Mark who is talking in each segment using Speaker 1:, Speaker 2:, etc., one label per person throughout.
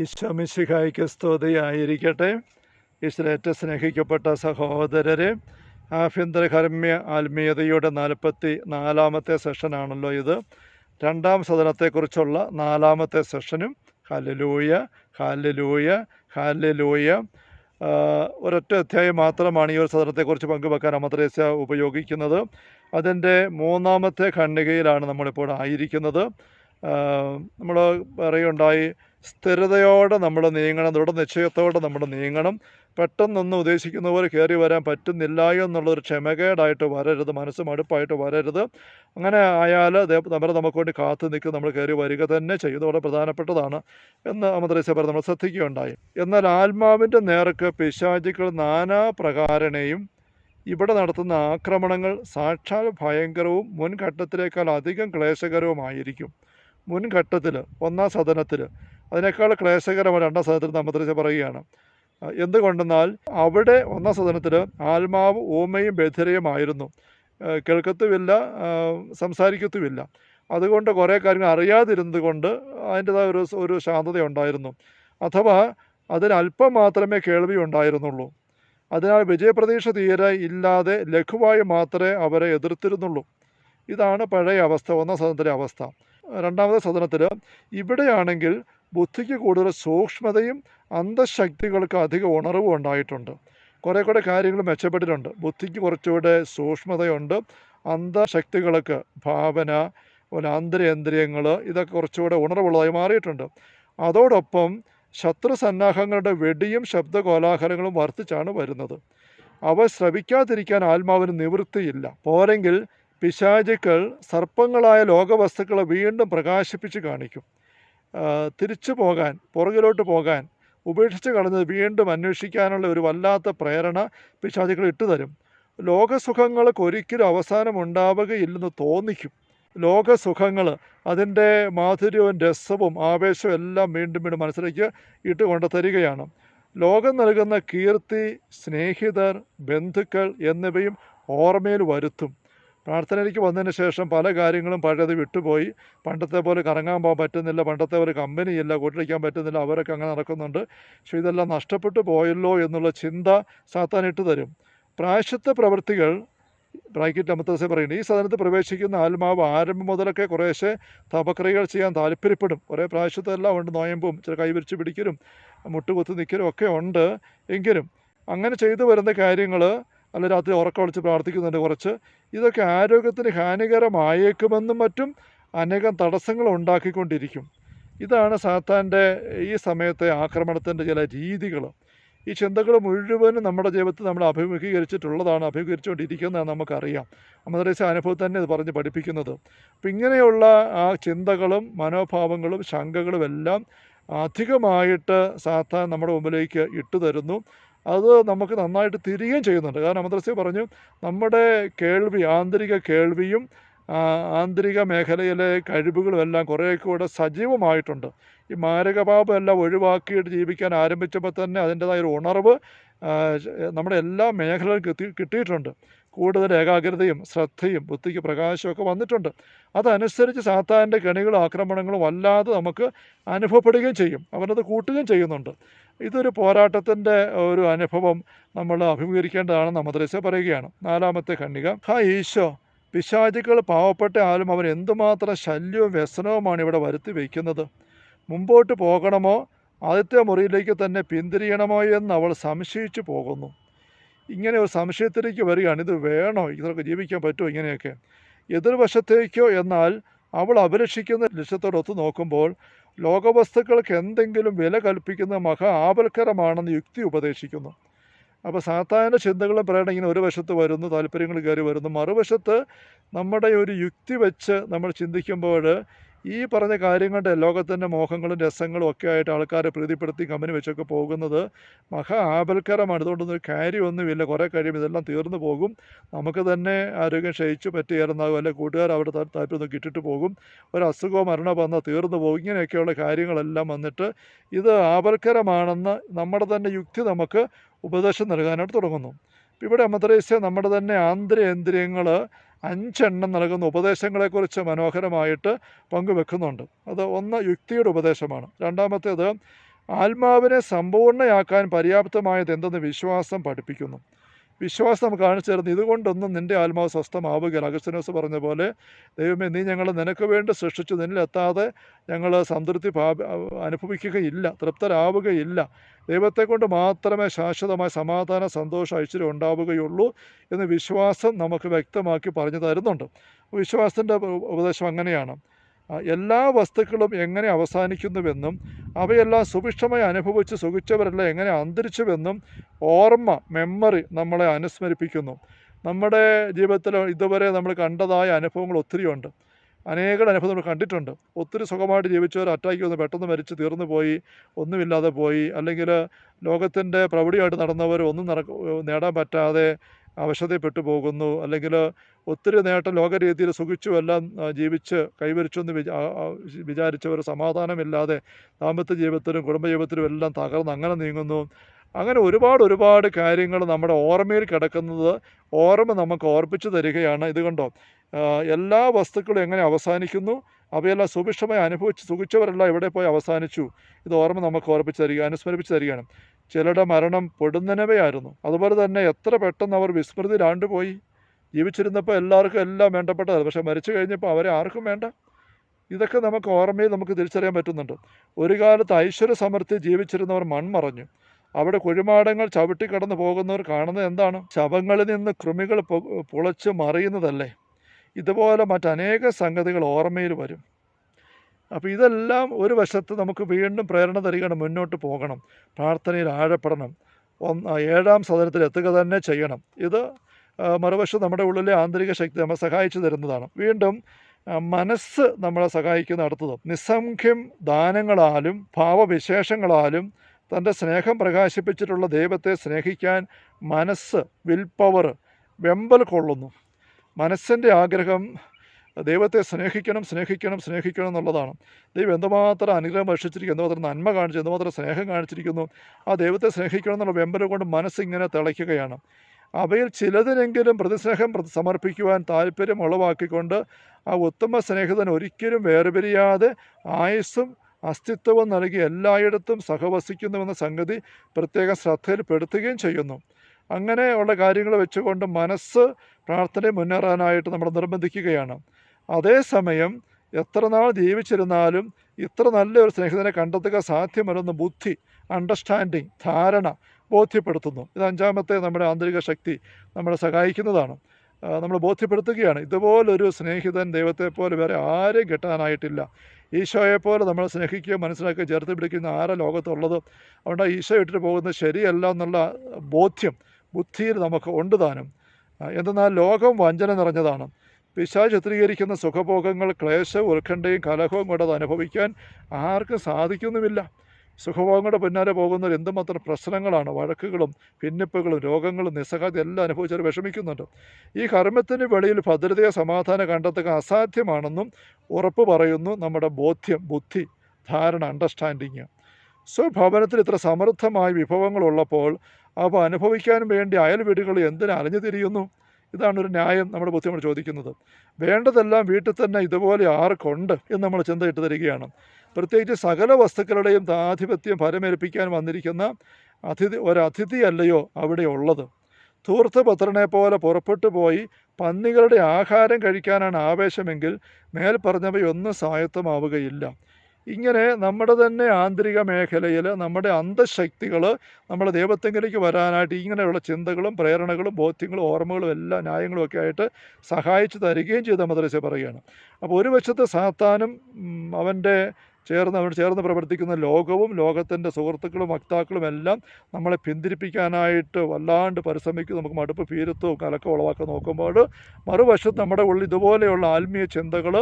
Speaker 1: ഈശോമിശിഹായ്ക്ക് സ്തുതിയായിരിക്കട്ടെ. ഈശ്വരേറ്റ സ്നേഹിക്കപ്പെട്ട സഹോദരരെ ആഭ്യന്തരകർമ്മ്യ ആത്മീയതയുടെ നാൽപ്പത്തി നാലാമത്തെ സെഷനാണല്ലോ ഇത്. രണ്ടാം സദനത്തെക്കുറിച്ചുള്ള നാലാമത്തെ സെഷനും. ഹാലലൂയ ഹാലലൂയ ഹാലലൂയ ഒരൊറ്റ അധ്യായം മാത്രമാണ് ഈ ഒരു സദനത്തെക്കുറിച്ച് പങ്കുവെക്കാൻ അമദ്രേസ ഉപയോഗിക്കുന്നത്. അതിന്റെ മൂന്നാമത്തെ ഖണ്ഡികയിലാണ് നമ്മളിപ്പോൾ ആയിരിക്കുന്നത്. നമ്മൾ പറയുണ്ടായി സ്ഥിരതയോടെ നമ്മൾ നീങ്ങണം ദൃഢ നിശ്ചയത്തോടെ നമ്മൾ നീങ്ങണം. പെട്ടെന്നൊന്നും ഉദ്ദേശിക്കുന്ന പോലെ കയറി വരാൻ പറ്റുന്നില്ല എന്നുള്ളൊരു ക്ഷമകേടായിട്ട് വരരുത് മനസ്സ് മടുപ്പായിട്ട് വരരുത്. അങ്ങനെ ആയാൽ നമ്മൾ നമുക്ക് വേണ്ടി കാത്തു നിൽക്കും നമ്മൾ കയറി വരിക തന്നെ വളരെ പ്രധാനപ്പെട്ടതാണ് എന്ന് പറഞ്ഞ് നമ്മൾ ശ്രദ്ധിക്കുകയുണ്ടായി. എന്നാൽ ആത്മാവിന്റെ നേർക്ക് പിശാചികൾ നാനാ പ്രകാരണയും ഇവിടെ നടത്തുന്ന ആക്രമണങ്ങൾ സാക്ഷാൽ ഭയങ്കരവും മുൻഘട്ടത്തിലേക്കാൾ അധികം ക്ലേശകരവുമായിരിക്കും. മുൻഘട്ടത്തിൽ ഒന്നാം സദനത്തിൽ അതിനേക്കാൾ ക്ലേശകരമായ രണ്ടാം സദനത്തിൽ നമ്മദ്രസ പറയുകയാണ്. എന്തുകൊണ്ടെന്നാൽ അവിടെ ഒന്നാം സദനത്തിൽ ആത്മാവ് ഓമയും ബധിരയുമായിരുന്നു കേൾക്കത്തുമില്ല സംസാരിക്കത്തുമില്ല. അതുകൊണ്ട് കുറേ കാര്യങ്ങൾ അറിയാതിരുന്നത് കൊണ്ട് അതിന്റെതായ ഒരു ഒരു ശാന്തത ഉണ്ടായിരുന്നു. അഥവാ അതിനല്പം മാത്രമേ കേൾവി ഉണ്ടായിരുന്നുള്ളൂ. അതിനാൽ വിജയപ്രതീക്ഷ തീരെ ഇല്ലാതെ ലഘുവായി മാത്രമേ അവരെ എതിർത്തിരുന്നുള്ളൂ. ഇതാണ് പഴയ അവസ്ഥ ഒന്നാം സദനത്തിലെ അവസ്ഥ. രണ്ടാമത്തെ സദനത്തിൽ ഇവിടെയാണെങ്കിൽ ബുദ്ധിക്ക് കൂടുതൽ സൂക്ഷ്മതയും അന്ധശക്തികൾക്ക് അധിക ഉണർവും ഉണ്ടായിട്ടുണ്ട്. കുറേ കൂടെ കാര്യങ്ങൾ മെച്ചപ്പെട്ടിട്ടുണ്ട്. ബുദ്ധിക്ക് കുറച്ചുകൂടെ സൂക്ഷ്മതയുണ്ട്. അന്ധശക്തികൾക്ക് ഭാവന അതുപോലെ ആന്തരേന്ദ്രിയങ്ങൾ ഇതൊക്കെ കുറച്ചുകൂടെ ഉണർവുള്ളതായി മാറിയിട്ടുണ്ട്. അതോടൊപ്പം ശത്രു സന്നാഹങ്ങളുടെ വെടിയും ശബ്ദ കോലാഹലങ്ങളും വർദ്ധിച്ചാണ് വരുന്നത്. അവ ശ്രവിക്കാതിരിക്കാൻ ആത്മാവിന് നിവൃത്തിയില്ല. പോരെങ്കിൽ പിശാചുക്കൾ സർപ്പങ്ങളായ ലോകവസ്തുക്കളെ വീണ്ടും പ്രകാശിപ്പിച്ച് കാണിക്കും. തിരിച്ചു പോകാൻ പുറകിലോട്ട് പോകാൻ ഉപേക്ഷിച്ച് കളഞ്ഞത് വീണ്ടും അന്വേഷിക്കാനുള്ള ഒരു വല്ലാത്ത പ്രേരണ പിശാചികൾ ഇട്ടുതരും. ലോകസുഖങ്ങൾക്ക് ഒരിക്കലും അവസാനം ഉണ്ടാവുകയില്ലെന്ന് തോന്നിക്കും. ലോകസുഖങ്ങൾ അതിന്റെ മാധുര്യവും രസവും ആവേശവും എല്ലാം വീണ്ടും വീണ്ടും മനസ്സിലേക്ക് ഇട്ട് കൊണ്ടു തരികയാണ്. ലോകം നൽകുന്ന കീർത്തി സ്നേഹിതർ ബന്ധുക്കൾ എന്നിവയും ഓർമ്മയിൽ വരുത്തും. പ്രാർത്ഥനയിലേക്ക് വന്നതിന് ശേഷം പല കാര്യങ്ങളും പഴയത് വിട്ടുപോയി. പണ്ടത്തെ പോലെ കറങ്ങാൻ പോകാൻ പറ്റുന്നില്ല. പണ്ടത്തെ പോലെ കമ്പനിയില്ല കൂട്ടിരിക്കാൻ പറ്റുന്നില്ല. അവരൊക്കെ അങ്ങനെ നടക്കുന്നുണ്ട്. പക്ഷേ ഇതെല്ലാം നഷ്ടപ്പെട്ടു പോയല്ലോ എന്നുള്ള ചിന്ത സാത്താൻ ഇട്ട് തരും. പ്രായശത്തെ പ്രവൃത്തികൾ ബ്രാക്കറ്റ് അമത്തസെ പറയുന്നത് ഈ സദനത്ത് പ്രവേശിക്കുന്ന ആത്മാവ് ആരംഭം മുതലൊക്കെ കുറേശ്ശെ തപക്രിയകൾ ചെയ്യാൻ താല്പര്യപ്പെടും. കുറേ പ്രാവശ്യത്തെല്ലാം ഉണ്ട്. നോയമ്പും ചില കൈവരിച്ച് പിടിക്കലും മുട്ടുകുത്തി നിൽക്കലും ഒക്കെ ഉണ്ട്. എങ്കിലും അങ്ങനെ ചെയ്തു വരുന്ന കാര്യങ്ങൾ അല്ല രാത്രി ഉറക്കം വിളിച്ച് പ്രാർത്ഥിക്കുന്നുണ്ട് കുറച്ച്. ഇതൊക്കെ ആരോഗ്യത്തിന് ഹാനികരമായേക്കുമെന്നും മറ്റും അനേകം തടസ്സങ്ങൾ ഉണ്ടാക്കിക്കൊണ്ടിരിക്കും. ഇതാണ് സാത്താന്റെ ഈ സമയത്തെ ആക്രമണത്തിന്റെ ചില രീതികൾ. ഈ ചിന്തകൾ മുഴുവനും നമ്മുടെ ജീവിതത്തിൽ നമ്മൾ അഭിമുഖീകരിച്ചിട്ടുള്ളതാണ് അഭിമുഖീകരിച്ചുകൊണ്ടിരിക്കുന്നതാണ് നമുക്കറിയാം. അമദ്രേസ അനുഭവം തന്നെ ഇത് പറഞ്ഞ് പഠിപ്പിക്കുന്നത്. അപ്പം ഇങ്ങനെയുള്ള ആ ചിന്തകളും മനോഭാവങ്ങളും ശങ്കകളും എല്ലാം അധികമായിട്ട് സാത്താൻ നമ്മുടെ മുമ്പിലേക്ക് ഇട്ടു തരുന്നു അത് നമുക്ക് നന്നായിട്ട് തിരികെയും ചെയ്യുന്നുണ്ട്. കാരണം മദ്രസ പറഞ്ഞു നമ്മുടെ കേൾവി ആന്തരിക കേൾവിയും ആന്തരിക മേഖലയിലെ കഴിവുകളും എല്ലാം കുറേ കൂടെ സജീവമായിട്ടുണ്ട്. ഈ മാരകപാപം എല്ലാം ഒഴിവാക്കിയിട്ട് ജീവിക്കാൻ ആരംഭിച്ചപ്പോൾ തന്നെ അതിന്റെതായ ഒരു ഉണർവ് നമ്മുടെ എല്ലാ മേഖലകളും കിട്ടി കിട്ടിയിട്ടുണ്ട്. കൂടുതൽ ഏകാഗ്രതയും ശ്രദ്ധയും ബുദ്ധിക്ക് പ്രകാശമൊക്കെ വന്നിട്ടുണ്ട്. അതനുസരിച്ച് സാത്താന്റെ കെണികളും ആക്രമണങ്ങളും വല്ലാതെ നമുക്ക് അനുഭവപ്പെടുകയും ചെയ്യും. അവനത് കൂട്ടുകയും ചെയ്യുന്നുണ്ട്. ഇതൊരു പോരാട്ടത്തിന്റെ ഒരു അനുഭവം നമ്മൾ അഭിമുഖീകരിക്കേണ്ടതാണെന്ന് മദ്രസ പറയുകയാണ്. നാലാമത്തെ ഖണ്ഡിക. ഹാ ഈശോ പിശാചുക്കൾ പാവപ്പെട്ട ആലും അവൻ എന്തുമാത്രം ശല്യവും വ്യസനവുമാണ് ഇവിടെ വരുത്തി വയ്ക്കുന്നത്? മുമ്പോട്ട് പോകണമോ? ആദ്യത്തെ മുറിയിലേക്ക് തന്നെ പിന്തിരിയണമോ എന്ന് അവൾ സംശയിച്ചു പോകുന്നു. ഇങ്ങനെ ഒരു സംശയത്തിലേക്ക് വരികയാണ്. ഇത് വേണോ? ഇതൊക്കെ ജീവിക്കാൻ പറ്റുമോ? ഇങ്ങനെയൊക്കെ. എതിർവശത്തേക്കോ എന്നാൽ അവൾ അഭിരക്ഷിക്കുന്ന ലക്ഷ്യത്തോടൊത്ത് നോക്കുമ്പോൾ ലോകവസ്തുക്കൾക്ക് എന്തെങ്കിലും വില കൽപ്പിക്കുന്ന മഹ ആപൽക്കരമാണെന്ന് യുക്തി ഉപദേശിക്കുന്നു. അപ്പോൾ സാത്താന്റെ ചിന്തകളും പറയണ ഇങ്ങനെ ഒരു വശത്ത് വരുന്നു താല്പര്യങ്ങൾ കയറി വരുന്നു. മറുവശത്ത് നമ്മുടെ ഒരു യുക്തി വെച്ച് നമ്മൾ ചിന്തിക്കുമ്പോൾ ഈ പറഞ്ഞ കാര്യങ്ങളുടെ ലോകത്തിന്റെ മോഹങ്ങളും രസങ്ങളും ഒക്കെ ആയിട്ട് ആൾക്കാരെ പ്രീതിപ്പെടുത്തി കമ്പനി വെച്ചൊക്കെ പോകുന്നത് മഹാ ആപൽക്കരമാണ്. ഇതുകൊണ്ടൊന്നും ഒരു കാര്യമൊന്നുമില്ല. കുറേ കഴിയും ഇതെല്ലാം തീർന്നു പോകും. നമുക്ക് തന്നെ ആരോഗ്യം ക്ഷയിച്ച് പറ്റിയായിരുന്നാകും അല്ലെങ്കിൽ കൂട്ടുകാർ അവിടെ താല്പര്യം കിട്ടിട്ട് പോകും. ഒരു അസുഖമോ മരണമോ വന്നാൽ തീർന്നു പോകും. ഇങ്ങനെയൊക്കെയുള്ള കാര്യങ്ങളെല്ലാം വന്നിട്ട് ഇത് ആപൽക്കരമാണെന്ന് നമ്മുടെ തന്നെ യുക്തി നമുക്ക് ഉപദേശം നൽകാനായിട്ട് തുടങ്ങുന്നു. ഇവിടെ അമ്മത്രേസ്യ നമ്മുടെ തന്നെ ആന്തരേന്ദ്രിയങ്ങൾ അഞ്ചെണ്ണം നൽകുന്ന ഉപദേശങ്ങളെക്കുറിച്ച് മനോഹരമായിട്ട് പങ്കുവെക്കുന്നുണ്ട്. അത് ഒന്ന് യുക്തിയുടെ ഉപദേശമാണ്. രണ്ടാമത്തേത് ആത്മാവിനെ സമ്പൂർണയാക്കാൻ പര്യാപ്തമായത് എന്തെന്ന് വിശ്വാസം പഠിപ്പിക്കുന്നു. വിശ്വാസം നമുക്ക് കാണിച്ചു തരുന്നു ഇതുകൊണ്ടൊന്നും നിന്റെ ആത്മാവ് സ്വസ്ഥമാവുകയില്ല. അഗസ്തനോസ് പറഞ്ഞ പോലെ ദൈവമേ നീ ഞങ്ങൾ നിനക്ക് വേണ്ടി സൃഷ്ടിച്ചു. നിന്നിലെത്താതെ ഞങ്ങൾ സംതൃപ്തി അനുഭവിക്കുകയില്ല തൃപ്തരാവുകയില്ല. ദൈവത്തെക്കൊണ്ട് മാത്രമേ ശാശ്വതമായ സമാധാന സന്തോഷം ഐശ്വര്യം ഉണ്ടാവുകയുള്ളൂ എന്ന് വിശ്വാസം നമുക്ക് വ്യക്തമാക്കി പറഞ്ഞു തരുന്നുണ്ട്. വിശ്വാസത്തിന്റെ ഉപദേശം അങ്ങനെയാണ്. എല്ലാ വസ്തുക്കളും എങ്ങനെ അവസാനിക്കുന്നുവെന്നും അവയെല്ലാം സുഭിക്ഷമായി അനുഭവിച്ച് സുഖിച്ചവരെല്ലാം എങ്ങനെ അന്തരിച്ചുവെന്നും ഓർമ്മ മെമ്മറി നമ്മളെ അനുസ്മരിപ്പിക്കുന്നു. നമ്മുടെ ജീവിതത്തിൽ ഇതുവരെ നമ്മൾ കണ്ടതായ അനുഭവങ്ങൾ ഒത്തിരിയുണ്ട് അനേകം അനുഭവം നമ്മൾ കണ്ടിട്ടുണ്ട്. ഒത്തിരി സുഖമായിട്ട് ജീവിച്ചവർ അറ്റാക്ക് വന്ന് പെട്ടെന്ന് മരിച്ച് തീർന്നു പോയി ഒന്നുമില്ലാതെ പോയി. അല്ലെങ്കിൽ ലോകത്തിന്റെ പ്രൗഢിയായിട്ട് നടന്നവർ ഒന്നും നടക്ക നേടാൻ പറ്റാതെ അവശതപ്പെട്ടു പോകുന്നു അല്ലെങ്കിൽ ഒത്തിരി നേട്ടം ലോകരീതിയിൽ സുഖിച്ചു എല്ലാം ജീവിച്ച് കൈവരിച്ചു എന്ന് വിചാ വിചാരിച്ചവർ സമാധാനമില്ലാതെ ദാമ്പത്യ ജീവിതത്തിലും കുടുംബജീവിതത്തിലും എല്ലാം തകർന്ന് അങ്ങനെ നീങ്ങുന്നു. അങ്ങനെ ഒരുപാട് ഒരുപാട് കാര്യങ്ങൾ നമ്മുടെ ഓർമ്മയിൽ കിടക്കുന്നത് ഓർമ്മ നമുക്ക് ഓർപ്പിച്ചു തരികയാണ്. ഇതുകൊണ്ടോ കണ്ടോ? എല്ലാ വസ്തുക്കളും എങ്ങനെ അവസാനിക്കുന്നു? അവയെല്ലാം സുഭിക്ഷമായി അനുഭവിച്ച് സുഖിച്ചവരെല്ലാം എവിടെ പോയി അവസാനിച്ചു? ഇത് ഓർമ്മ നമുക്ക് ഓർപ്പിച്ച് തരിക അനുസ്മരിപ്പിച്ച് തരികയാണ്. ചിലരുടെ മരണം പൊടുന്നനവയായിരുന്നു. അതുപോലെ തന്നെ എത്ര പെട്ടെന്ന് അവർ വിസ്മൃതി വിസ്മൃതിയിലാണ്ടുപോയി ജീവിച്ചിരുന്നപ്പോൾ എല്ലാവർക്കും എല്ലാം വേണ്ടപ്പെട്ടതാണ് പക്ഷേ മരിച്ചു കഴിഞ്ഞപ്പോൾ അവരെ ആർക്കും വേണ്ട. ഇതൊക്കെ നമുക്ക് ഓർമ്മയിൽ നമുക്ക് തിരിച്ചറിയാൻ പറ്റുന്നുണ്ട്. ഒരു കാലത്ത് ഐശ്വര്യ സമൃദ്ധി ജീവിച്ചിരുന്നവർ മൺമറഞ്ഞു. അവിടെ കുഴിമാടങ്ങൾ ചവിട്ടി കടന്നു പോകുന്നവർ കാണുന്നത് എന്താണ്? ശവങ്ങളിൽ നിന്ന് കൃമികൾ പുളച്ച് മറിയുന്നതല്ലേ? ഇതുപോലെ മറ്റനേക സംഗതികൾ ഓർമ്മയിൽ വരും. അപ്പോൾ ഇതെല്ലാം ഒരു വശത്ത് നമുക്ക് വീണ്ടും പ്രേരണ തരികയാണ് മുന്നോട്ട് പോകണം. പ്രാർത്ഥനയിൽ ആഴപ്പെടണം. ഒന്ന് ഏഴാം സദനത്തിൽ എത്തുക തന്നെ ചെയ്യണം. ഇത് മറുവശം നമ്മുടെ ഉള്ളിലെ ആന്തരിക ശക്തി നമ്മെ സഹായിച്ചു തരുന്നതാണ്. വീണ്ടും മനസ്സ് നമ്മളെ സഹായിക്കുന്ന അടുത്തത് നിസ്സംഖ്യം ദാനങ്ങളാലും ഭാവവിശേഷങ്ങളാലും തന്റെ സ്നേഹം പ്രകാശിപ്പിച്ചിട്ടുള്ള ദൈവത്തെ സ്നേഹിക്കാൻ മനസ്സ് വിൽ പവർ വെമ്പൽ കൊള്ളുന്നു. മനസ്സിന്റെ ആഗ്രഹം ദൈവത്തെ സ്നേഹിക്കണം സ്നേഹിക്കണം സ്നേഹിക്കണം എന്നുള്ളതാണ്. ദൈവം എന്തുമാത്രം അനുഗ്രഹം ഭക്ഷിച്ചിരിക്കുന്നു എന്തുമാത്രം നന്മ കാണിച്ചു എന്തുമാത്രം സ്നേഹം കാണിച്ചിരിക്കുന്നു ആ ദൈവത്തെ സ്നേഹിക്കണം എന്നുള്ള വെമ്പൽ കൊണ്ട് മനസ്സിങ്ങനെ തിളയ്ക്കുകയാണ്. അവയിൽ ചിലതിനെങ്കിലും പ്രതിസ്നേഹം പ്രതി- സമർപ്പിക്കുവാൻ താല്പര്യം ഉളവാക്കിക്കൊണ്ട് ആ ഉത്തമ സ്നേഹിതൻ ഒരിക്കലും വേർപിരിയാതെ ആയുസ്സും അസ്തിത്വവും നൽകി എല്ലായിടത്തും സഹവസിക്കുന്നുവെന്ന സംഗതി പ്രത്യേകം ശ്രദ്ധയിൽപ്പെടുത്തുകയും ചെയ്യുന്നു. അങ്ങനെയുള്ള കാര്യങ്ങൾ വെച്ചുകൊണ്ട് മനസ്സ് പ്രാർത്ഥനയെ മുന്നേറാനായിട്ട് നമ്മൾ നിർബന്ധിക്കുകയാണ്. അതേസമയം എത്ര നാൾ ജീവിച്ചിരുന്നാലും ഇത്ര നല്ലൊരു സ്നേഹിതനെ കണ്ടെത്തുക സാധ്യമല്ലെന്ന് ബുദ്ധി അണ്ടർസ്റ്റാൻഡിങ് ധാരണ ബോധ്യപ്പെടുത്തുന്നു. ഇത് അഞ്ചാമത്തെ നമ്മുടെ ആന്തരിക ശക്തി നമ്മളെ സഹായിക്കുന്നതാണ്. നമ്മൾ ബോധ്യപ്പെടുത്തുകയാണ്. ഇതുപോലൊരു സ്നേഹിതൻ ദൈവത്തെ പോലെ വേറെ ആരെയും കിട്ടാനായിട്ടില്ല. ഈശോയെപ്പോലെ പോലെ നമ്മൾ സ്നേഹിക്കുകയും മനസ്സിലാക്കുകയും ചേർത്ത് പിടിക്കുന്ന ആരാ ലോകത്തുള്ളത്? അതുകൊണ്ട് ഈശോ ഇട്ടിട്ട് പോകുന്നത് ശരിയല്ല എന്നുള്ള ബോധ്യം ബുദ്ധിയിൽ നമുക്ക് ഉണ്ട് താനും. എന്തെന്നാൽ ലോകം വഞ്ചന നിറഞ്ഞതാണ്. പിശാച് ചിത്രീകരിക്കുന്ന സുഖഭോഗങ്ങൾ ക്ലേശ ഉത്കണ്ഠയും കലഹവും കൊണ്ടത് അനുഭവിക്കാൻ ആർക്കും സാധിക്കുന്നുമില്ല. സുഖഭോഗങ്ങളുടെ പിന്നാലെ പോകുന്നവർ എന്തുമാത്രം പ്രശ്നങ്ങളാണ് വഴക്കുകളും ഭിന്നിപ്പുകളും രോഗങ്ങളും നിസ്സഹായത എല്ലാം അനുഭവിച്ചവർ വിഷമിക്കുന്നുണ്ട്. ഈ കർമ്മത്തിന് വെളിയിൽ ഭദ്രതയെ സമാധാനം കണ്ടെത്തുക അസാധ്യമാണെന്നും ഉറപ്പ് പറയുന്നു നമ്മുടെ ബോധ്യം ബുദ്ധി ധാരണ അണ്ടർസ്റ്റാൻഡിങ് സ്വഭവനത്തിൽ ഇത്ര സമൃദ്ധമായ വിഭവങ്ങളുള്ളപ്പോൾ അവ അനുഭവിക്കാൻ വേണ്ടി അയൽ വീടുകൾ എന്തിനു തിരിയുന്നു? ഇതാണ് ഒരു ന്യായം നമ്മുടെ ബുദ്ധി നമ്മൾ ചോദിക്കുന്നത്. വേണ്ടതെല്ലാം വീട്ടിൽ തന്നെ ഇതുപോലെ ആർക്കുണ്ട് എന്ന് നമ്മൾ ചിന്തയിട്ട് തരികയാണ്. പ്രത്യേകിച്ച് സകല വസ്തുക്കളുടെയും ആധിപത്യം ഫലമേൽപ്പിക്കാൻ വന്നിരിക്കുന്ന അതിഥി ഒരതിഥിയല്ലയോ അവിടെ ഉള്ളത്. ധൂർത്തപത്രനെ പോലെ പുറപ്പെട്ടു പോയി പന്നികളുടെ ആഹാരം കഴിക്കാനാണ് ആവേശമെങ്കിൽ മേൽ പറഞ്ഞവയൊന്നും സ്വായത്തമാവുകയില്ല. ഇങ്ങനെ നമ്മുടെ തന്നെ ആന്തരിക മേഖലയിൽ നമ്മുടെ അന്തശക്തികൾ നമ്മുടെ ദൈവത്തെങ്കിലേക്ക് വരാനായിട്ട് ഇങ്ങനെയുള്ള ചിന്തകളും പ്രേരണകളും ബോധ്യങ്ങളും ഓർമ്മകളും എല്ലാ ന്യായങ്ങളും ഒക്കെ ആയിട്ട് സഹായിച്ചു തരികയും ചെയ്ത മദ്രസ പറയുകയാണ്. അപ്പോൾ ഒരു വശത്ത് സാത്താനും അവന്റെ ചേർന്ന് അവനോട് ചേർന്ന് പ്രവർത്തിക്കുന്ന ലോകവും ലോകത്തിന്റെ സുഹൃത്തുക്കളും വക്താക്കളും എല്ലാം നമ്മളെ പിന്തിരിപ്പിക്കാനായിട്ട് വല്ലാണ്ട് പരിശ്രമിക്കും. നമുക്ക് മടുപ്പ് ഭീരത്വവും കലക്കം ഉളവാക്കാൻ നോക്കുമ്പോൾ മറുവശത്ത് നമ്മുടെ ഉള്ളിൽ ഇതുപോലെയുള്ള ആത്മീയ ചിന്തകൾ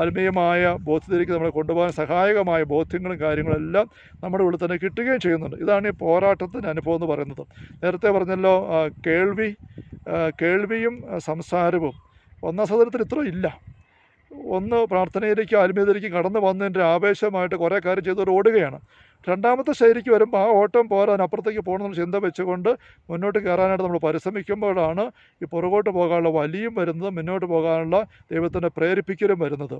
Speaker 1: ആത്മീയമായ ബോധ്യത്തിലേക്ക് നമ്മളെ കൊണ്ടുപോകാൻ സഹായകമായ ബോധ്യങ്ങളും കാര്യങ്ങളും എല്ലാം നമ്മുടെ ഉള്ളിൽ തന്നെ കിട്ടുകയും ചെയ്യുന്നുണ്ട്. ഇതാണ് ഈ പോരാട്ടത്തിന്റെ അനുഭവം എന്ന് പറയുന്നത്. നേരത്തെ പറഞ്ഞല്ലോ കേൾവി കേൾവിയും സംസാരവും ഒന്നാം സദനത്തിൽ ഇത്ര ഇല്ല. ഒന്ന് പ്രാർത്ഥനയിലേക്കും ആത്മീയതയിലേക്കും കടന്നു വന്നതിന്റെ ആവേശമായിട്ട് കുറേ കാര്യം ചെയ്തവർ ഓടുകയാണ്. രണ്ടാമത്തെ ശൈലിക്ക് വരുമ്പോൾ ആ ഓട്ടം അപ്പുറത്തേക്ക് പോകണം പോകണമെന്നുള്ള ചിന്ത വെച്ചുകൊണ്ട് മുന്നോട്ട് കയറാനായിട്ട് നമ്മൾ പരിശ്രമിക്കുമ്പോഴാണ് ഈ പുറകോട്ട് പോകാനുള്ള വലിയും വരുന്നത് മുന്നോട്ട് പോകാനുള്ള ദൈവത്തിന്റെ പ്രേരിപ്പിക്കലും വരുന്നത്.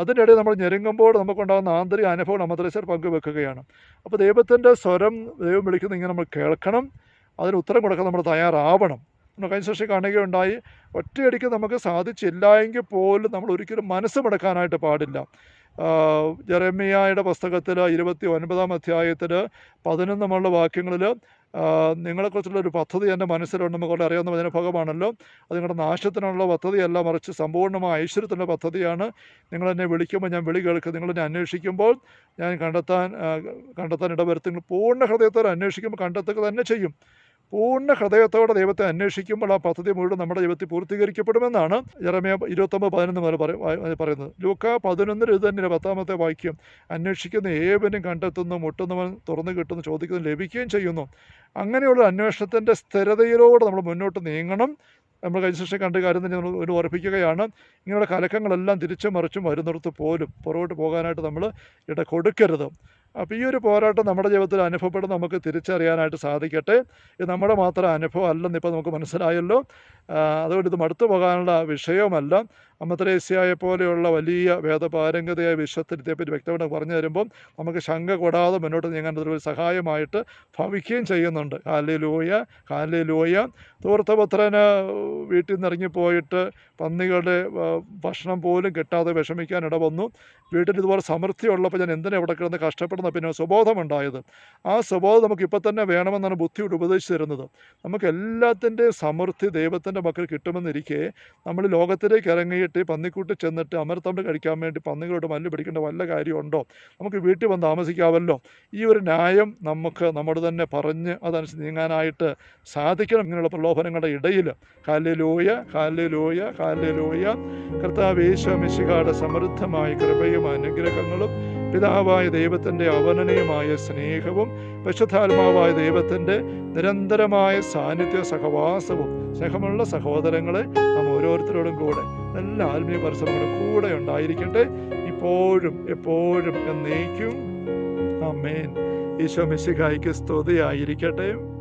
Speaker 1: അതിനിടയിൽ നമ്മൾ ഞെരുങ്ങുമ്പോൾ നമുക്കുണ്ടാകുന്ന ആന്തരിക അനുഭവം അമദ്രസർ പങ്കുവെക്കുകയാണ്. അപ്പോൾ ദൈവത്തിന്റെ സ്വരം ദൈവം വിളിക്കുന്ന ഇങ്ങനെ നമ്മൾ കേൾക്കണം അതിന് ഉത്തരം കൊടുക്കാൻ നമ്മൾ തയ്യാറാവണം. കഴിഞ്ഞ കാണുകയുണ്ടായി. ഒറ്റയടിക്ക് നമുക്ക് സാധിച്ചില്ല എങ്കിൽ പോലും നമ്മൾ ഒരിക്കലും മനസ്സ് മടക്കാനായിട്ട് പാടില്ല ജെറമിയായുടെ പുസ്തകത്തിൽ ഇരുപത്തി ഒൻപതാം അധ്യായത്തിൽ പതിനൊന്നുമുള്ള വാക്യങ്ങളിൽ നിങ്ങളെക്കുറിച്ചുള്ള ഒരു പദ്ധതി എന്റെ മനസ്സിലുണ്ട് നമുക്ക് അറിയാവുന്ന വചനഭാഗമാണല്ലോ. അത് നിങ്ങളുടെ നാശത്തിനുള്ള പദ്ധതിയല്ല മറിച്ച് സമ്പൂർണമായ ഐശ്വര്യത്തിന്റെ പദ്ധതിയാണ്. നിങ്ങളെന്നെ വിളിക്കുമ്പോൾ ഞാൻ വിളി കേൾക്കും നിങ്ങളെന്നെ അന്വേഷിക്കുമ്പോൾ ഞാൻ കണ്ടെത്താൻ കണ്ടെത്താൻ ഇടവരുത്തി. നിങ്ങൾ പൂർണ ഹൃദയത്തോടെ അന്വേഷിക്കുമ്പോൾ കണ്ടെത്തുക തന്നെ ചെയ്യും. പൂർണ ഹൃദയത്തോടെ ദൈവത്തെ അന്വേഷിക്കുമ്പോൾ ആ പദ്ധതി മുഴുവൻ നമ്മുടെ ജീവിതത്തിൽ പൂർത്തീകരിക്കപ്പെടുമെന്നാണ് ജെറമ്യ ഇരുപത്തൊമ്പത് പതിനൊന്ന് മുതൽ പറയുന്നത്. ലൂക്ക പതിനൊന്നിൽ ഇത് തന്നെ പത്താമത്തെ വാക്യം. അന്വേഷിക്കുന്ന ഏവനും കണ്ടെത്തുന്നു മുട്ടുന്നവൻ തുറന്നു കിട്ടുന്നു ചോദിക്കുന്നു ലഭിക്കുകയും ചെയ്യുന്നു. അങ്ങനെയുള്ള അന്വേഷണത്തിന്റെ സ്ഥിരതയിലൂടെ നമ്മൾ മുന്നോട്ട് നീങ്ങണം. നമ്മൾ ശേഷം കണ്ട കാര്യം തന്നെ നമ്മൾ ഒരു ഉറപ്പിക്കുകയാണ്. ഇങ്ങനെയുള്ള കലക്കങ്ങളെല്ലാം തിരിച്ചും മറിച്ചും വരുന്നിടത്ത് പോലും പുറകോട്ട് പോകാനായിട്ട് നമ്മൾ ഇട കൊടുക്കരുത്. അപ്പോൾ ഈ ഒരു പോരാട്ടം നമ്മുടെ ജീവിതത്തിൽ അനുഭവപ്പെടുന്ന നമുക്ക് തിരിച്ചറിയാനായിട്ട് സാധിക്കട്ടെ. ഇത് നമ്മുടെ മാത്രം അനുഭവം അല്ലെന്ന് ഇപ്പോൾ നമുക്ക് മനസ്സിലായല്ലോ. അതുകൊണ്ട് ഇത് മടുത്തു പോകാനുള്ള വിഷയവുമല്ല അമ്മത്രേസ്യയെ പോലെയുള്ള വലിയ വേദപാരംഗതയായ വിശ്വത്തിനെപ്പറ്റി വ്യക്തമായിട്ട് പറഞ്ഞു തരുമ്പം നമുക്ക് ശങ്ക കൂടാതെ മുന്നോട്ട് നീങ്ങാൻ ഒരു സഹായമായിട്ട് ഭവിക്കുകയും ചെയ്യുന്നുണ്ട്. കാലിൽ ലൂയ കാലിൽ ലൂയ തൂർത്തപുത്രന് വീട്ടിൽ നിന്ന് ഇറങ്ങിപ്പോയിട്ട് പന്നികളുടെ ഭക്ഷണം പോലും കിട്ടാതെ വിഷമിക്കാൻ ഇട വന്നു വീട്ടിൽ ഇതുപോലെ സമൃദ്ധി ഉള്ളപ്പോൾ ഞാൻ എന്തിനാണ് ഇവിടെ കിടന്ന് കഷ്ടപ്പെടുന്ന പിന്നെ സുബോധമുണ്ടായത് ആ സുബോധം നമുക്ക് ഇപ്പം തന്നെ വേണമെന്നാണ് ബുദ്ധിയോട് ഉപദേശിച്ചു തരുന്നത് നമുക്ക് എല്ലാത്തിന്റെയും സമൃദ്ധി ദൈവത്തിന്റെ മക്കൾ കിട്ടുമെന്നിരിക്കെ നമ്മൾ ലോകത്തിലേക്ക് ഇറങ്ങിയിട്ട് പന്നിക്കൂട്ടി ചെന്നിട്ട് അമൃതണ്ട് കഴിക്കാൻ വേണ്ടി പന്നികളോട് മല്ല് പിടിക്കേണ്ട വല്ല കാര്യമുണ്ടോ? നമുക്ക് വീട്ടിൽ വന്ന് താമസിക്കാമല്ലോ. ഈ ഒരു ന്യായം നമുക്ക് നമ്മോട് തന്നെ പറഞ്ഞ് അതനുസരിച്ച് നീങ്ങാനായിട്ട് സാധിക്കണം ഇങ്ങനെയുള്ള പ്രലോഭനങ്ങളുടെ ഇടയിൽ. കാലിലൂയ കാലിലൂയ കാലിലൂയ കർത്താവ് മിശികാട് സമൃദ്ധമായ കൃപയും അനുഗ്രഹങ്ങളും പിതാവായ ദൈവത്തിന്റെ അവനനീയമായ സ്നേഹവും പരിശുദ്ധാത്മാവായ ദൈവത്തിന്റെ നിരന്തരമായ സാന്നിധ്യ സഹവാസവും സ്നേഹമുള്ള സഹോദരങ്ങളെ നാം ഓരോരുത്തരോടും കൂടെ നല്ല ആത്മീയ പരിശ്രമങ്ങളും കൂടെ ഉണ്ടായിരിക്കട്ടെ. ഇപ്പോഴും എപ്പോഴും എന്നേക്കും. അമ്മേൻ ഈശോ മിശിഖായിക്ക് സ്തുതിയായിരിക്കട്ടെ.